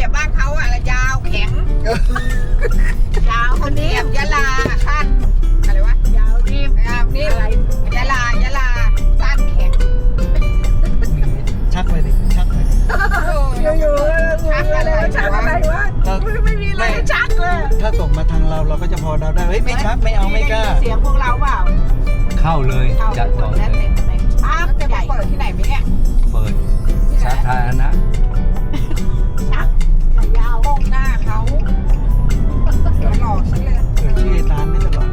รียบบ้านเขาอะละยาวแข็งยาวคนนี้ยะลาสั้นอะไรวะยาวนิ่มยาวนี่อะไรยะลายะลาสั้นแข็งชักไปดิชักไปดิอยู่ๆชักอะไรวะชักอะไรวะไม่ไม่มีอะไรให้ชักเลยถ้าส่งมาทางเราเราก็จะพอเดาได้เฮ้ยไม่ชักไม่เอาไม่กล้าด้ยินเสียงพวกเราเปล่าเข้าเลยเข้าจะหจมอดดแล้วเลยเต็มเต็มภาพแล้วจะใหไปญ่เปิดที่ไหนไหมเนี่ยเปิดที่ไหนสาธารณะ หลอกฉันเลยเออชื่อตาลไม่ตลอด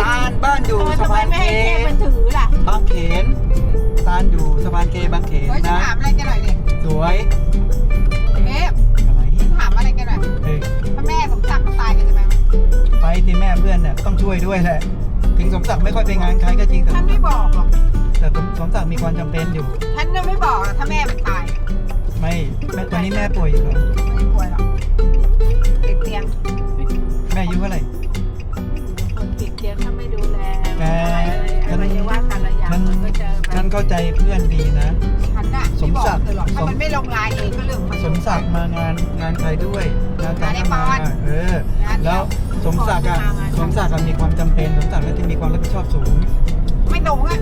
ตาลบ้านอยู่เออสะทำไมพานไม่เคให้แค่มันถือล่ะบางเขนตาลอยู่สะพานเคบางเขนเฮ้ยฉันนะถามอะไรกันหน่อยดิสวยเอ๊ะอะไรฉันถามอะไรกันหน่อยเฮ้ยถ้าแม่สมศักดิ์ตายกันจะไหมไปที่แม่เพื่อนเนี่ยต้องช่วยด้วยแหละถึงสมศักดิ์ไม่ค่อยไปงานใครก็จริงแต่ฉันไม่บอกหรอกแต่สมสมศักดิ์มีความจำเป็นอยู่ ฉันน่ะไม่บอกหรอกถ้าแม่มันตายไม่แม่ตอนนี้แม่ป่วยอยู่เหรอไม่ป่วยหรอกติดเตียง แม่อายุเท่าไหร่คนติดเตียงถ้าไม่ดูแลแกอะไรอะไรว่าแต่ละอย่างฉันมันก็จะแบฉันบเข้าใจเพื่อนดีนะ ฉันน่ะสมศักดิ์ไบอกเธอหรอกถ้ามันไม่ลงลายเองก็เรื่องของมัน สมศักดิ์มางานงานใครด้วยงานการงานไอ้ปอน เอองานเดีแล้ยววสมศักดิ์อะสมศักดิ์อะมีความจำเป็นสมศักดิ์แล้วจะมีความรับผิดชอบสูงไม่ตรงอะ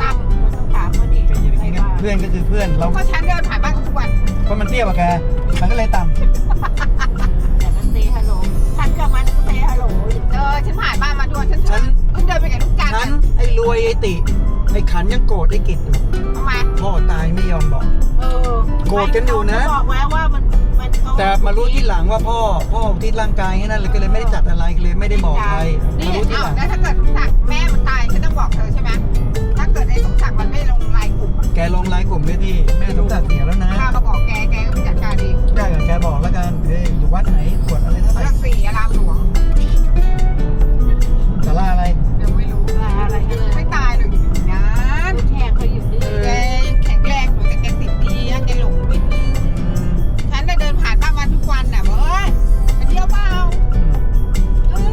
ตามมันต้องถามว่านี่เป็นอย่างใครนี้ว่าเพื่อนก็คือเพื่อนเราก็ฉันเดินผ่านบ้านเขาทุกวันเพราะมันเตี้ยกว่าแกมันก็เลยต่ำ ฉันผ่านบ้านมาด้วยฉันฉัน เพิ่งเดินไปกับลูกจันทร์ฉันอะไอ้รวยไอ้ติ ไอ้ขันยังโกรธไอ้กิจอยู่ทำไมพ่อตายไม่ยอมบอก เออโกรธกันอยู่นะเขาบอกแล้วว่ามันมันเขแต่มารู้ที่หลังว่าพ่อ พ่อที่ร่างกายแค่นั้นเลยก็เลยไม่ได้จัดอะไรเลยไม่ได้บอกใครนี่มารู้ที่เอ้าหลัง แล้วถ้าเกิดสมศักดิ์แม่มันตายฉันต้องบอกเธอใช่ไหมถ้าเกิดไอ้สมศักดิ์มันไม่ลงลายกลุ่มอะแกลงไลน์กลุ่มด้วยที่แม่สมศักดิ์เสียแล้วนะข้าก็บอกแกแกก็ไปจัดการเองได้กับแกบอกแล้วกันเฮ้ยอยู่วัดไหนขวดอะไรเท่าไหร่เรื่องสี่อารามหลวงสาราอะไรยังไม่รู้อะไรกันเลยไม่ตายหรอกอยู่นานแทงเขาอยู่นี่แกยังแข็งแรงอยู่แต่แกติดดีนะแกหลงนิดนึงอืมฉันน่ะเดินผ่านบ้านมันทุกวันน่ะบอกเอ้ยไปเที่ยวเปล่าเอ้ย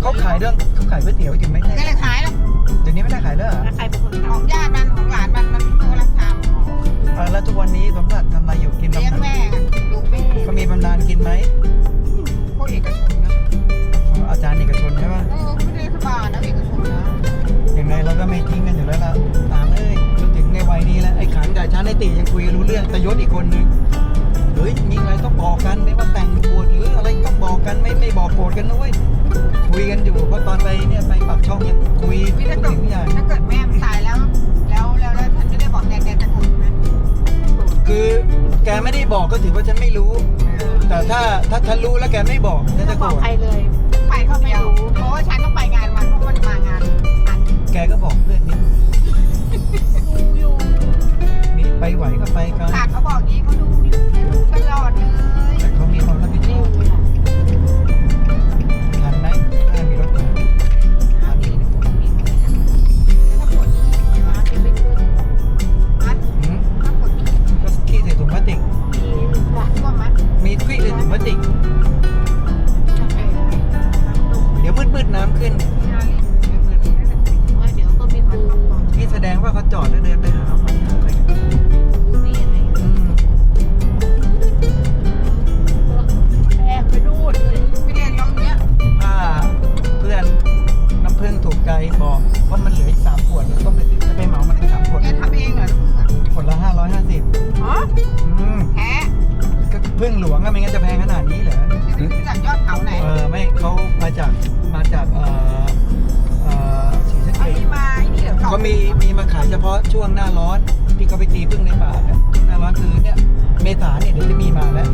เขาขายเรื่องเขาขายก๋วยเตี๋ยวอยู่ไหมแกเนี่ยเลยขายหรอกเดี๋ยวนี้ไม่ได้ขายแล้วเหรอแล้วใครเป็นคนขทองญาติมันของหลานมันมันไม่เคยรับทเออแล้วทุกวันนี้สมศักดิ์ทำอะไรอยู่กินำเลี้ยงบำนาญแม่ลูกแม่ เขามีบำนาญกินไหม บอกก็ถือว่าฉันไม่รู้ แต่ถ้าถ้าฉันรู้แล้วแกไม่บอกฉันำจะจะโกบรอกธใครเลย ไปเข้าไปเอาเพราะว่าฉันต้องไปงานมันเพราะมันมางานฉันแกก็บอกเพื่อนนี่ดูอยู่มีไปไหวก็ไปกันศาสตร์เขาบอกนี้าขายเฉพาะช่วงหน้าร้อนที่เขาไปตีพึ่งในป่าเนี่ยช่วงหน้าร้อนคือเนี่ยเมษาเนี่ยเดี๋ยวจะมีมาแล้ว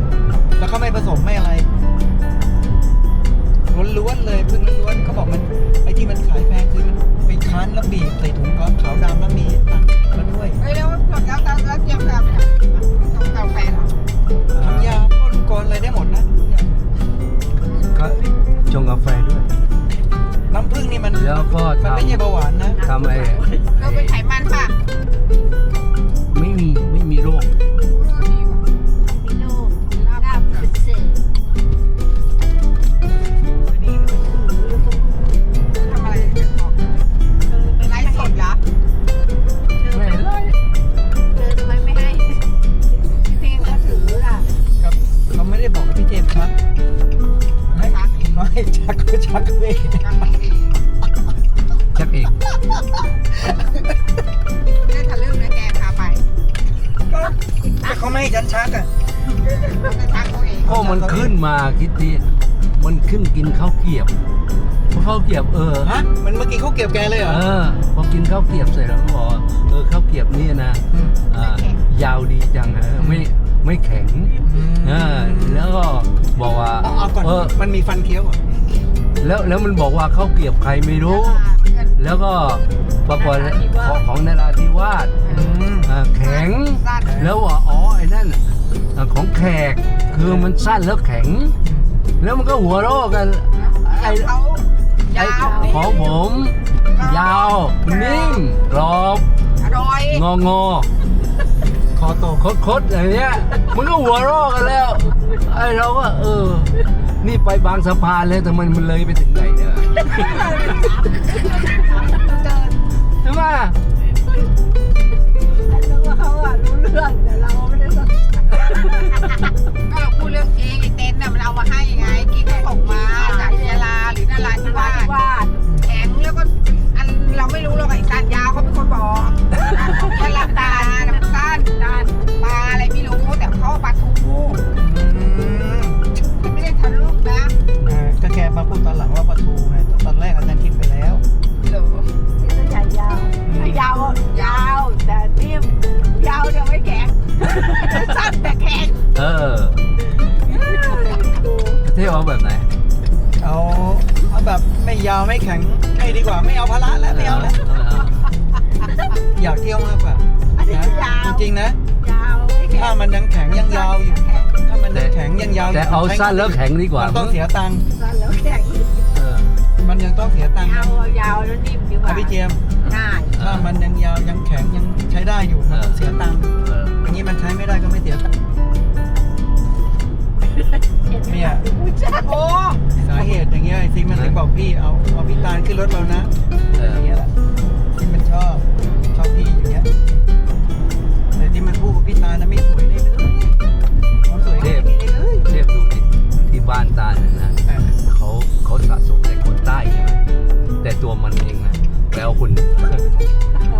แล้วเขาไม่ผสมไม่อะไรล้วนๆเลยพึ่งล้วนๆเขาบอกมันไอ้ที่มันขายแพงคือมันไปคั้นแล้วบีบใส่ถุงขาวดำแล้วมีตังค์มาด้วยเฮ้ยแล้วแล้วแล้วแล้วเตรียมการไปทำอะไรวะทำกาแฟเหรอทำยาพ่นลูกกรอะไรได้หมดนะทุกอย่างก็ชงกาแฟด้วย น้ำผึ้งนี่มันแล้วก็มันทำไม่ใช่เบาหวานนะทำไอ้เราเป็นไขมันป่ะไม่มีไม่มีโรค ชักก็ชักเองชักเองได้ทะลึ่งนะแกพาไปแต่เขาไม่ให้ฉันชักอะมันจะชักเขาเองก็มันขึ้นมาคิดดีมันขึ้นกินข้าวเกรียบพอข้าวเกรียบเออฮะมันเมื่อกี้เขาเก็บแกเลยเหรอเออพอกินข้าวเกรียบเสร็จแล้วก็บอกว่าเออข้าวเกรียบนี่นะมอ่ายาวดีจังนะไม่ไม่แข็งเออแล้วก็บอกว่าเอาเอาก่อนเออมันมีฟันเคี้ยวเหรอ แล้วแล้วมันบอกว่าข้าวเกรียบใครไม่รู้ แล้วก็ปรากฏของของนราธิวาสอืมอ่าแข็งสั้นแล้วว่าอ๋อไอ้นั่นอ่าของแขกคือมันสั้นแล้วแข็ง แล้วมันก็หัวเราะกันไอ้เขายาวของผม ยาวนิ่มกรอบอร่อยงองอคอโตคดคดๆอย่างเงี้ยมันก็หัวเราะกันแล้วไอ้เราก็เออ นี่ไปบางสะพานเลยแต่มันมันเลยไปถึงไหนเนี่ยเดินใช่ไหมรู้ว่าเขาอะรู้เรื่องแต่เราไม่ได้สนใจก็เราพูดเรื่องจริงไอ้เต็นท์น่ะมันเอามาให้ไงกินก็ส่งมาจากยาลาหรือนราธิวาสวาดแข็งแล้วก็อันเราไม่รู้หรอกไอ้สันยาวเขาเป็นคนบอกยาลาตาน้ำสั้นด้านปลาอะไรไม่รู้แต่เขาเอาปลาทู มาพูดตอนหลังว่าปลาทูไงตอนแรกอาจารย์คิดไปแล้วเหรอที่ตัวใหญ่ยาวถ้ายาว ยาวแต่นิ่มยาวเดี๋ยวไม่แข็งสั้นแต่แข็งเออเที่ยวเอาแบบไหน เอาเอาแบบไม่ยาวไม่แข็งไม่ดีกว่าไม่เอาพละแล้วไม่เอาแล้วอยากเที่ยวมากกว่าอันนี้นะยาวจริงๆนะยาวไม่แข็ถ้างมันยังแข็งยังยาวอยู่ถ้ามันยังแข็งยังยาวอยู่แต่เอาสั้นแล้วแข็งดีกว่ามันต้องเสียตังค์สั้น แล้วแข็งเออมันยังต้องเสียตังค์ยานะวยาวแล้วนิ่มดีกว่าอะพี่เจมส์ง่ายถ้ามันยังยาวยังแข็งยังใช้ได้อยู่มันต้องเสียตังค์เอออย่างนี้มันใช้ไม่ได้ก็ไม่เสียตังค์เนี่ยโอ้สาเหตุอย่างเงี้ยไอ้ซิมันถึงบอกพี่เอาเอาพี่ตาลขึ้นรถเรานะเอออย่างเงี้ยแหละที่มันชอบชอบพี่อย่างเงี้ยแต่ที่มันพูดกับพี่ตาลนะไม่สวยเลยเลยเขาสวยได้ไม่ได้เลย เทียบดูดิที่บ้านตาเนี่ยนะ มันเองนะไปเอาคน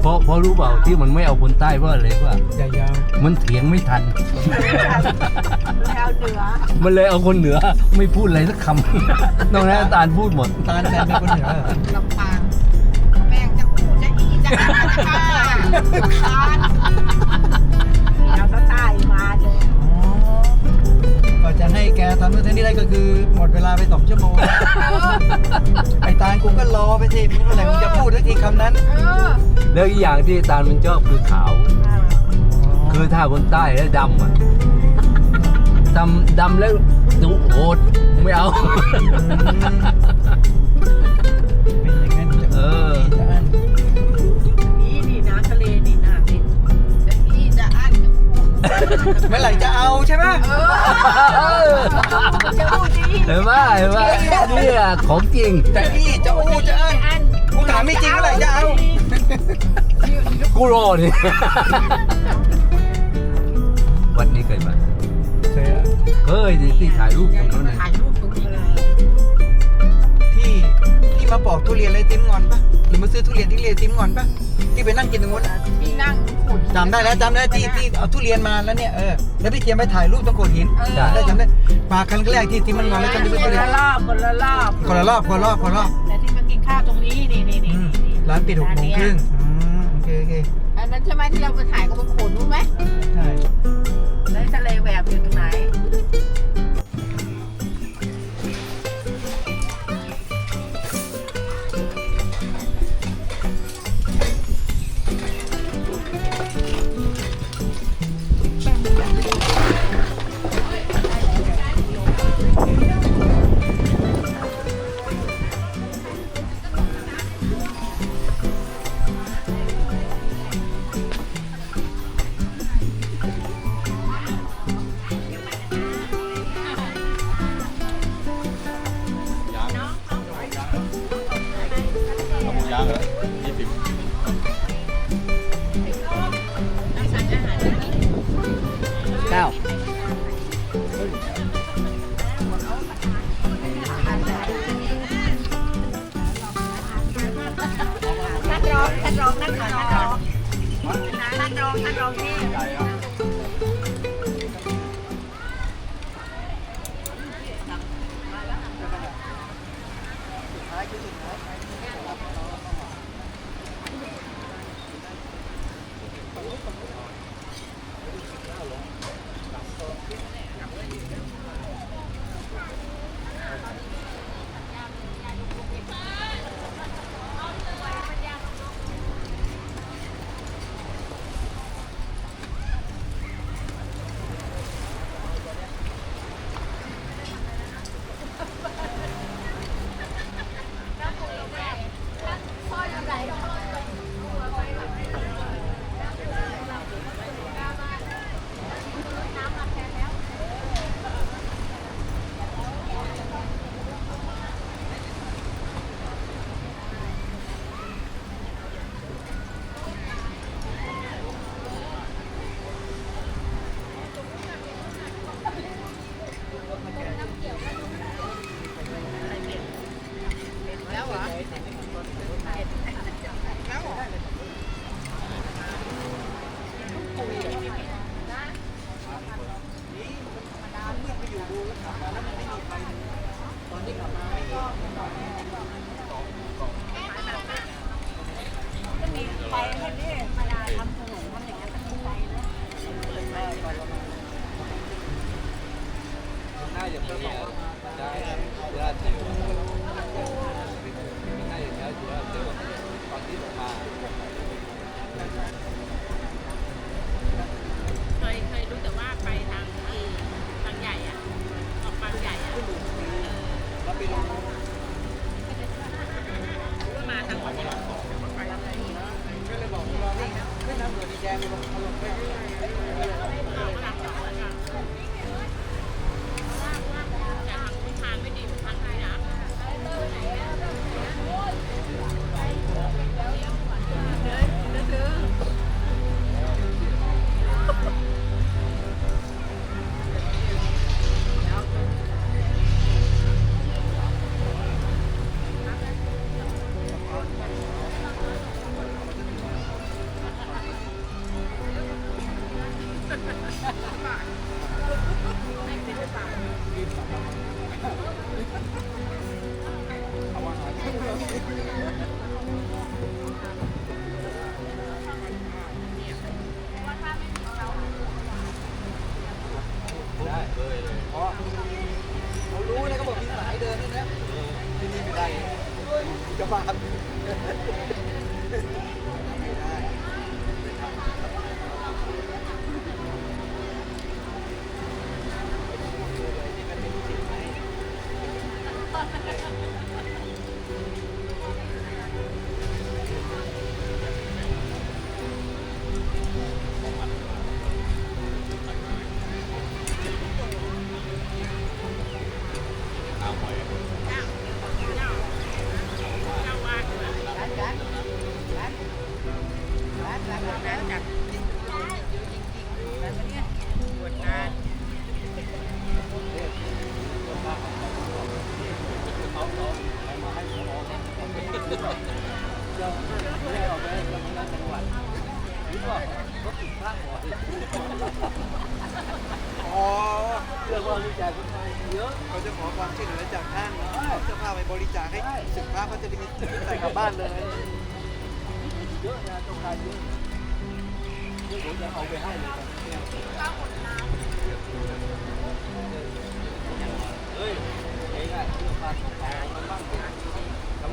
เพราะเพราะรู้เปล่าที่มันไม่เอาคนใต้เพราะอะไรว่าใหญ่ยาวมันเถียงไม่ทันแล้วเหนือมันเลยเอาคนเหนือไม่พูดอะไรสักคำนอกนั้นตาลพูดหมด ตาลแฟนเป็นคนเหนือเหรอลำปางแม่งจะอู้จะอีจะอาจะฆ่าตา แกทำนู่นทำนี่ได้ก็คือหมดเวลาไปสองชั่วโมง ไอ้ตาลกูก็รอไปสิเมื่อไหร่มึงจะพูดสักทีคำนั้น เออแล้วอีกอย่างที่ตาลมันชอบคือขาว คือถ้าคนใต้แล้วดำอะดำดำแล้วดูโหดไม่เอา เห็นไหมเห็นไหมเนี่ยของจริงจะอี้จะอู้จะอั้นอันกูถามไม่จริงเมื่อไหร่จะเอากูรอนี่วันนี้เคยมาเคยอะเคยที่ที่ถ่ายรูปตรงนั้นนะถ่ายรูปตรงนี้เลยที่ที่มาปอกทุเรียนเลยติ้มงอนปะหรือมาซื้อทุเรียนที่เรียนติ้มงอนปะที่ไปนั่งกินตรงนู้นอะที่นั่งขุด จำได้แล้วจำได้ที่ที่เอาทุเรียนมาแล้วเนี่ยเออแล้วพี่เทียมไปถ่ายรูปตรงโขดหินเออได้จำได้มาครั้งแรกที่ที่มันงอนแล้วจำได้คทุนเรียละนรอบคนละรอบคนละรอบคนละรอบคนละรอบแต่ที่มากินข้าวตรงนี้นี่นี่นี่อืมร้านปิดหกโมงครึ่งอืมโอเคโอเคอันนั้นใช่ไหมที่เราไปถ่ายกับบนโขน ท่านรองนั่งก่อนท่านรองท่านรองท่านรองที่ ทำ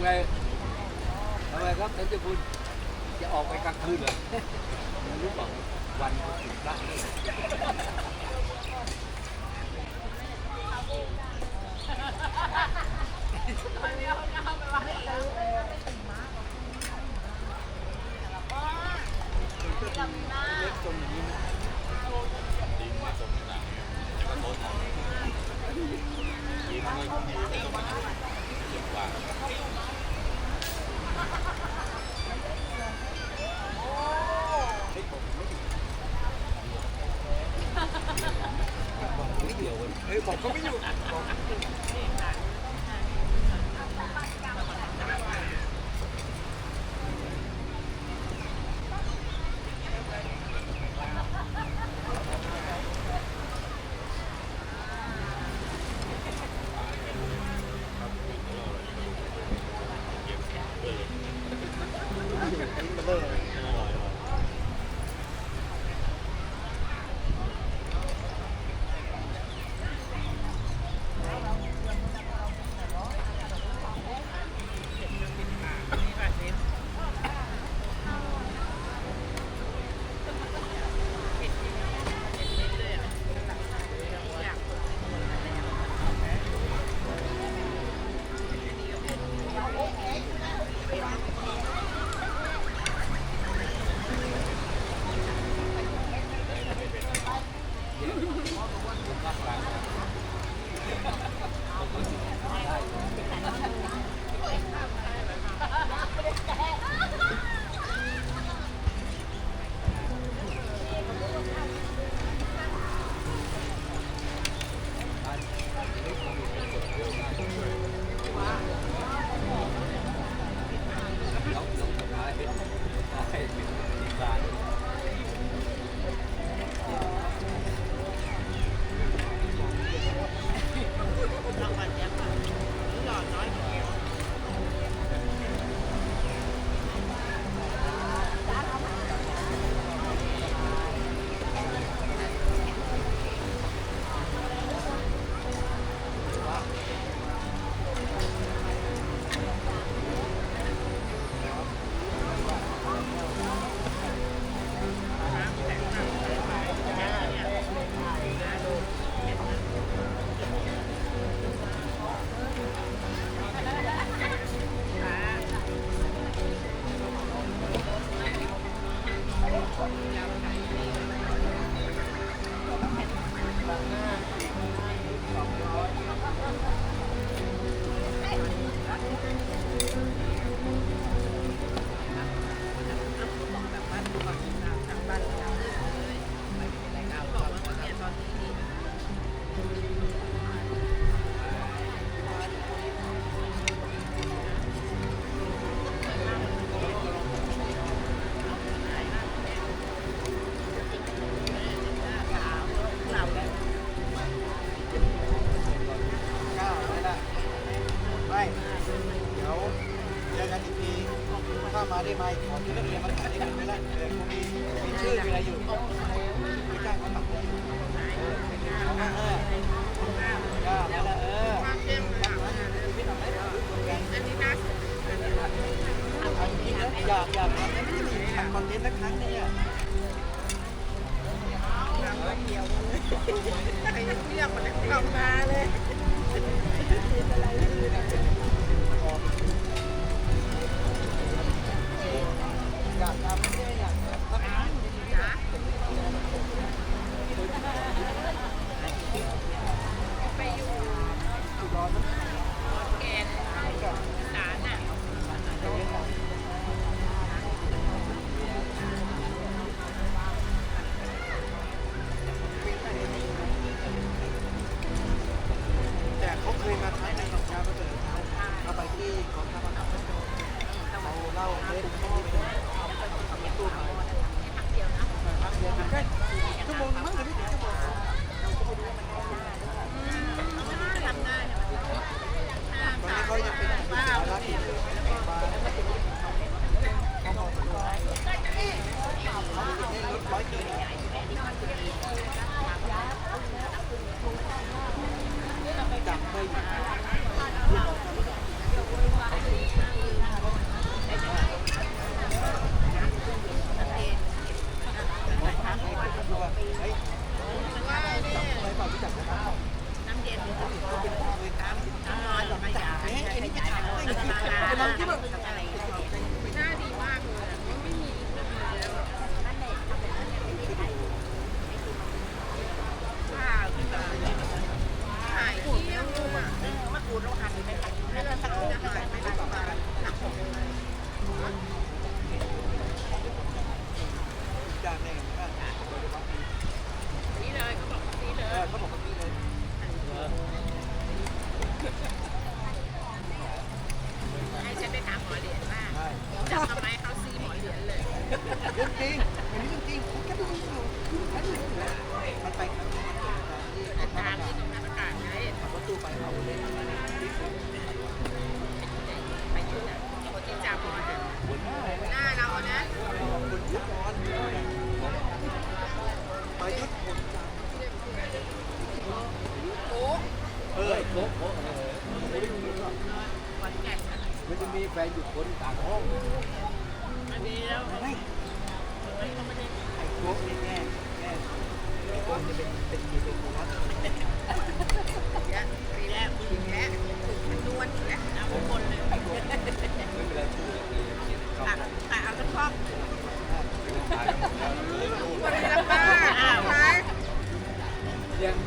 ไงทำไงครับท่านเจ้าคุณจะออกไปกลางคืนเหรอไม่รู้บอกวันถึงได้เดียวนะไปวัน ลำหน้าเล็กจมอย่างนี้นะดิ้งไม่จมขนาดนี้แต่ก็โดนของยิ้มเลยยิ้มเลยมันเจ็บกว่าเฮ้ยผมไม่ถึงไม่เกี่ยวเลยเฮ้ยบอกก็ไม่อยู่บอก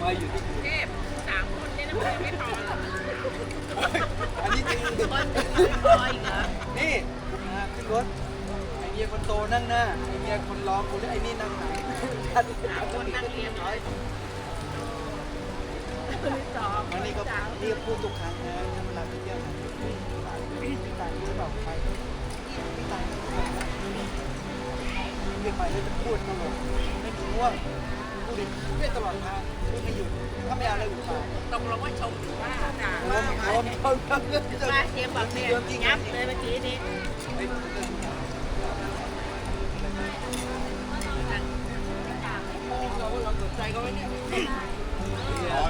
ไอยู่ที่กรุงเทพสามคนเนี่ยนะมันยไม่พอหรออันนี้จริงพออีกเหรอนี่ขึ้นรถไอเมียคนโตนั่งหน้าไอเมียคนร้องกูไอนี่นั่งไหนสามคนนั่งเรียบร้อยมันนี่ก็สามนี่กพูดทุกครั้งนะถ้าเวลาไปเที่ยวนะพี่ตังค์หรือเปล่าไปพี่ตางค์หรือเปล่าไปแล้วจะพูดตลอดไม่ถึงว่า เพื่อนตลอดทางไม่หยุดถ้าไม่อยาอะไรหยุดองร้องว่าชมหรือว่าด่าว่าเสียบอกเนี่ยยับเลยเมื่อกี้นี้เรสียร้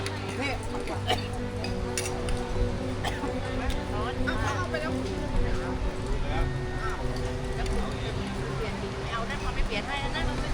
นริอนนี่เอาไปแด้พอไม่เปลี่ยนให้นะนั่น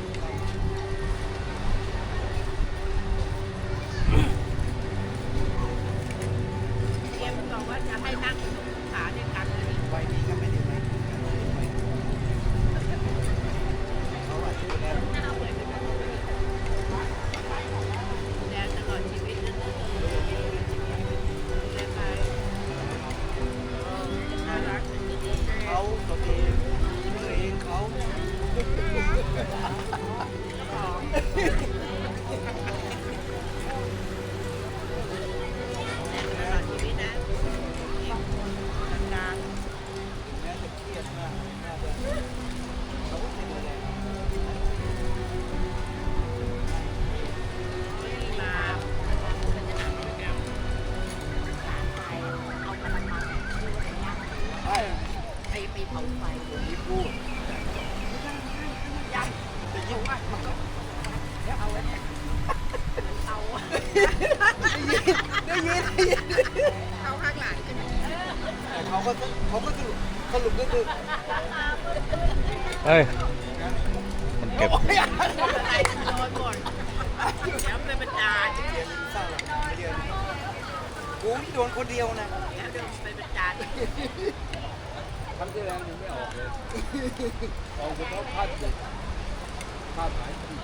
กูนี่โดนคนเดียวนะเดี๋ยวเป็นบรรดาครั้งที่แล้วยังไม่ออกเลยออกเฉพาะภาพเด็กภาพหายที่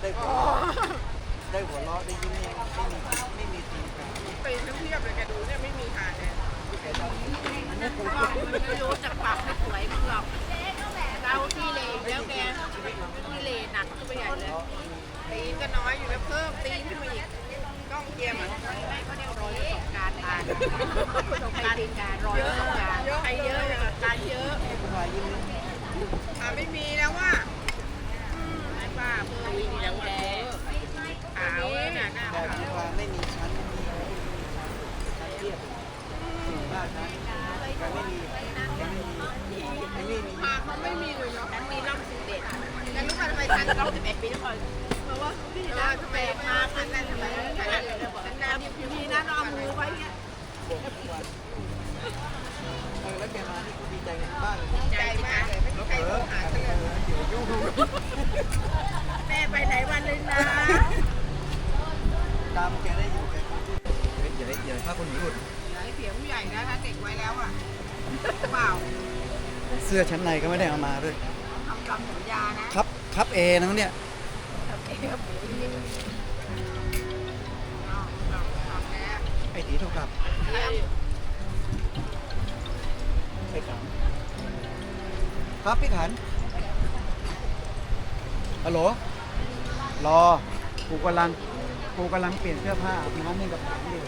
ได้หัวได้หัวเราะได้ยิ้มเนี่ยไม่มีไม่มีตีนกาปีนทั้งเทียบเลยแกดูเนี่ยไม่มีหาเนี่ยไม่รู้จักปากไม่สวยมึงหรอก เราที่เลนแล้วแกที่เลหนักขึ้นไปใหญ่เลยตีนก็น้อยอยู่แล้วเพิ่มตีนขึ้นมาอีกกล้องเกียมอะไม่ก็ได้รอยประสบการณ์มาประสบการณ์การรอยประสบการณ์ใครเยอะประสบการณ์เยอะผู้ชายยิ้มเนี่าไม่มีแล้วว่าไอ้ป้าเบอร์มีแล้วแดงขาวน่ะหน้าแต่ขาวผู้ชายไม่มีชั้นไม่มีชั้นเทียบสี่ห้าชั้นแต่ไม่มีแต่ไม่มีแต่ไม่มี หาเขาไม่มีเลยเนาะ ฉันมีร่องสิบเอ็ด แล้วรู้ป่ะทำไมฉัน ร่องสิบเอ็ดปีทุกคนเพราะว่าพี่นะแปลกมากฉันนั่นทำไมฉันนั่นเลยบอกฉันนั่นพี่นะน้องมือไว้เนี่ย เออแล้วแกมาที่กูดีใจในบ้านเลย ใจมากเลยไม่มีใครโทรหาฉันเลย เดี๋ยวยุ่ง แม่ไปไหนวันเลยนะ ตามแกได้อยู่แกอย่าได้อย่าถ้าคนหนีหลุด อย่าให้เสียผู้ใหญ่นะถ้าเด็กไว้แล้วอะเปล่า เสื้อชั้นในก็ไม่ได้เอามาด้วย ทำตามสัญญานะครับ ครับเอ นะเนี่ย ไอ้ตีโทรกลับไอ้ขันครับพี่ขันฮัลโหลรอกูกำลังกูกำลังเปลี่ยนเสื้อผ้าอาบน้ำให้กับขันอยู่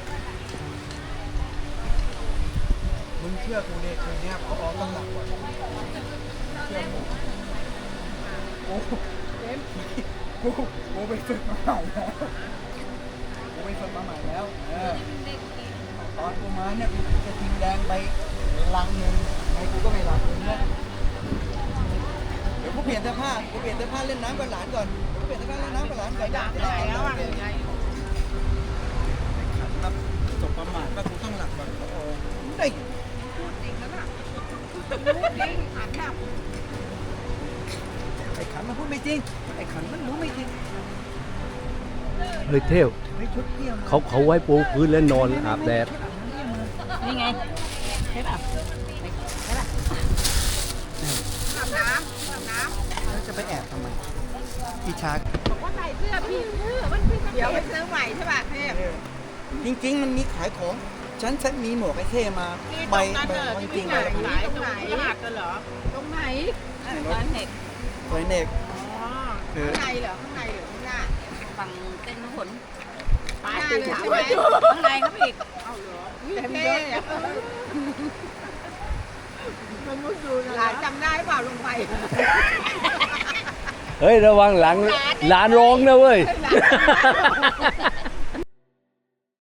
มึงเชื่อกูเด็กคนเนี้ยเขาออกตั้งหลักกว่าเชื่อกู กูกูกูไปฝึกมาใหม่แล้วกูไปฝึกมาใหม่แล้วเออตอนกูมาเนี่ยกูจะทิ้งแดงไปลังหนึ่งไอ้กูก็ไม่หลับเลยเนี่ยเดี๋ยวกูเปลี่ยนเสื้อผ้ากูเปลี่ยนเสื้อผ้าเล่นน้ำกับหลานก่อนกูเปลี่ยนเสื้อผ้าเล่นน้ำกับหลานก่อนด่าไปไหนแล้วอะครับจบประมาทว่ากูต้องหลับก่อนโอ้ได้พูดจริงแล้วน่ะพูดจริงหันหน้าไอ้ขันมันพูดไม่จริง ขันมันรู้ไม่จริงเฮ้ยเที่ยวไอ้ชุดเที่ยวเขาเขาไว้ปูพื้นแล้วนอนอาบแดดนี่ไงใช่ป่ะอาบน้ำอาบน้แล้วจะไปแอบทำไมอีชาำบอกว่าใส่เสื้อพี่เสื้อมันพี่เดี๋ยวไปซื้อใหม่ใช่ป่ะเทพจริง ๆ มันมีขายของฉันฉันมีหมวกไอ้เท่มาที่ตใบรงนั้นใบเออจที่ริงพี่ๆเลยขายขายตรงไหนหาดกันเหรอตรงไหนร้านเน็ต สวยเน็กอ๋อเออข้างในเหรอข้างในหรือข้างหน้าฝั่งเต้นผลข้างหน้าเลยใช่ไหมข้างในครับอีกเอาเหรอเต็มเยอะมันมุดดูหลานจำได้เปล่าลงไปเฮ้ย ระวังหลังหลานร้องนะเว้ยหลาน